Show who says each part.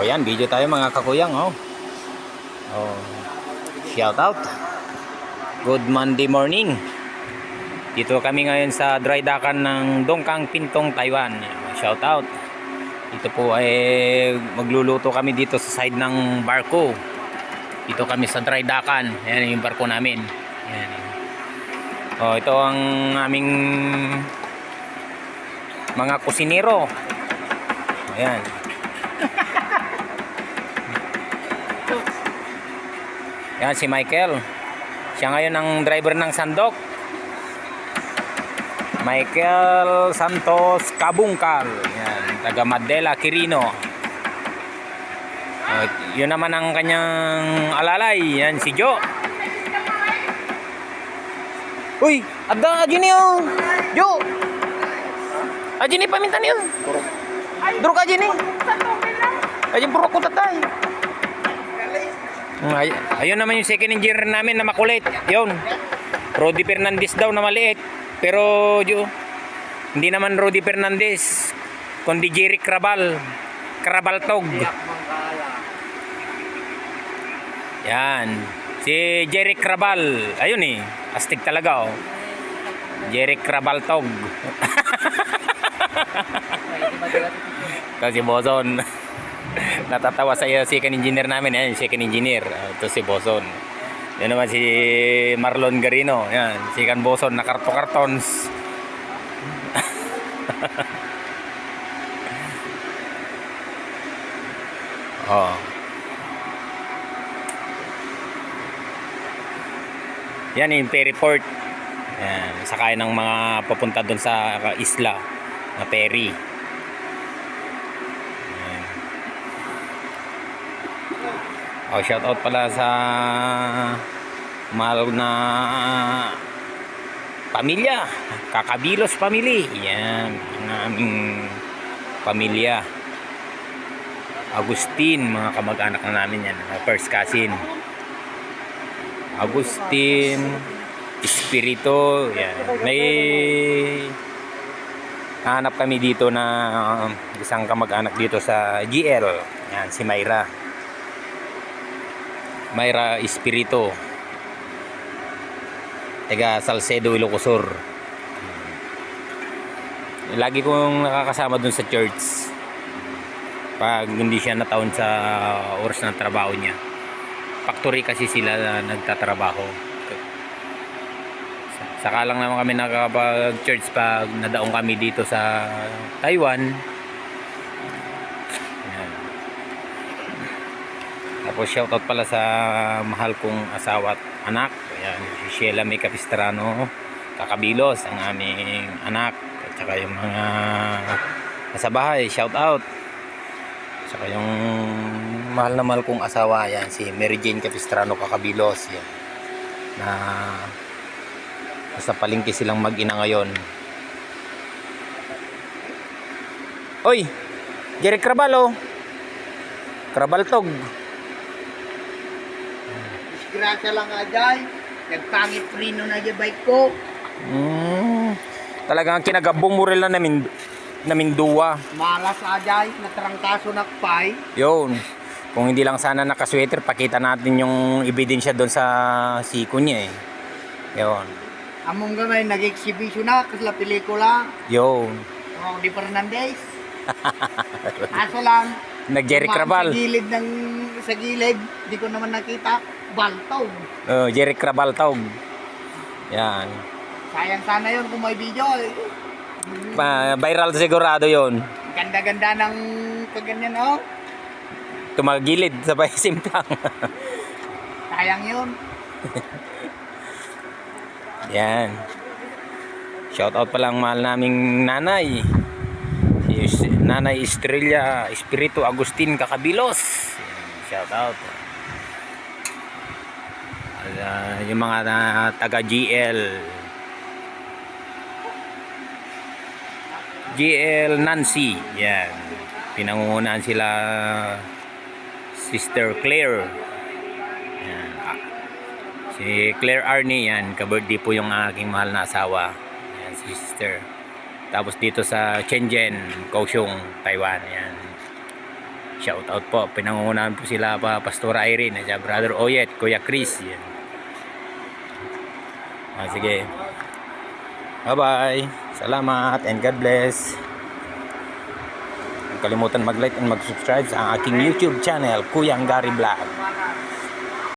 Speaker 1: O yan, video tayo mga kakuyang. Oh. Oh. Shout out. Good Monday morning. Dito kami ngayon sa dry dockan ng Dongkang Pintong, Taiwan. Shout out. Dito po ay magluluto kami dito sa side ng barko. Dito kami sa dry dockan. Yan yung barko namin. Yan. Oh, ito ang aming mga kusinero. Ayan. Yan si Michael. Siya ngayon ang driver ng Sandok. Michael Santos Kabungkal. Yan, taga Madela, Quirino. Uh, yun naman ang kanyang alalay. Yan si Joe. Uy, ada aja nih oh. Jo. Aja nih paminta nih. oh. Duruk aja nih. Aja buruk ko tatay. Ay, ayun naman yung second engineer namin na makulit. Yun. Rodi Fernandez daw na maliit. Pero jo, hindi naman Rodi Fernandez. Kundi Jerry Crabal. Crabaltog. Yan. Si Jerry Crabal. Ayun eh. Astig talaga oh. Jerry Crabaltog. Ito si Boson. Natatawa sa second engineer namin. Ayan, second engineer. Ah, Ito si Boson. Yan naman si Marlon Garino. Yan, Kan Boson na karto-kartons. oh. Yan yung ferry port. Yan, sakay ng mga papunta doon sa isla na ferry. Oh, shout out pala sa mahal na pamilya. Kakabilos family. Yan, ang aming pamilya. Agustin, mga kamag-anak na namin yan. First cousin. Agustin, Espiritu, yan. May hanap kami dito na isang kamag-anak dito sa GL. Yan, si Mayra. Mayra Espiritu. Taga Salcedo, Ilocosur. Lagi kong nakakasama dun sa church. Pag hindi siya nataon sa oras ng trabaho niya factory kasi sila na nagtatrabaho. Saka lang naman kami nakapag-church pag nadaong kami dito sa Taiwan. Tapos shoutout pala sa mahal kong asawa at anak. Ayan, si Sheila May Capistrano, Kakabilos, ang aming anak. At saka yung mga nasa bahay, shoutout. Saka yung mahal na mahal kong asawa, yan, si Mary Jane Capistrano Kakabilos. Yan. Na nasa palengke silang mag-ina ngayon. Oy! Jerry Crabalo! Crabaltog!
Speaker 2: Disgrasya lang ajay. Nagpangit prino na yung bike ko.
Speaker 1: Mm, talagang kinagabong mo rin lang namin namin duwa.
Speaker 2: Malas ajay. Natarangkaso nakpay.
Speaker 1: Yun. Kung hindi lang sana nakasweater, pakita natin yung ebidensya doon sa siko niya eh. Yun.
Speaker 2: Among gamay nag-exhibition na kasla pelikula.
Speaker 1: Yun.
Speaker 2: Oh, di Fernandez. Aso lang.
Speaker 1: Nag-Jerry Crabal.
Speaker 2: Sa gilid ng sa gilid, di ko naman nakita. Baltaw.
Speaker 1: Oh, Jerry Crabaltog. Yan.
Speaker 2: Sayang sana yun kung may video. eh.
Speaker 1: Pa, viral sigurado yon.
Speaker 2: Ganda-ganda ng kaganyan oh.
Speaker 1: Tumagilid sa simplang.
Speaker 2: Sayang yun.
Speaker 1: Yan. Shout out pa lang mahal naming nanay. Si Nanay Estrella Espiritu Agustin Kakabilos. Shout out. Ah, yung mga na, taga GL. GL Nancy. Yan. Pinangungunahan sila Sister Claire. Yan. Ah, Si Claire Arnie yan, ka-birthday po yung aking mahal na asawa. Yan, si sister. Tapos dito sa Shenzhen, Kaohsiung, Taiwan. Yan. Shout out po. Pinangungunahan po sila pa Pastor Irene, at Brother Oyet, Kuya Chris. Yan. Ah, sige. Bye-bye. Salamat and God bless. Kalimutan mag-like and mag-subscribe sa aking YouTube channel, Kuyang Gary Vlog.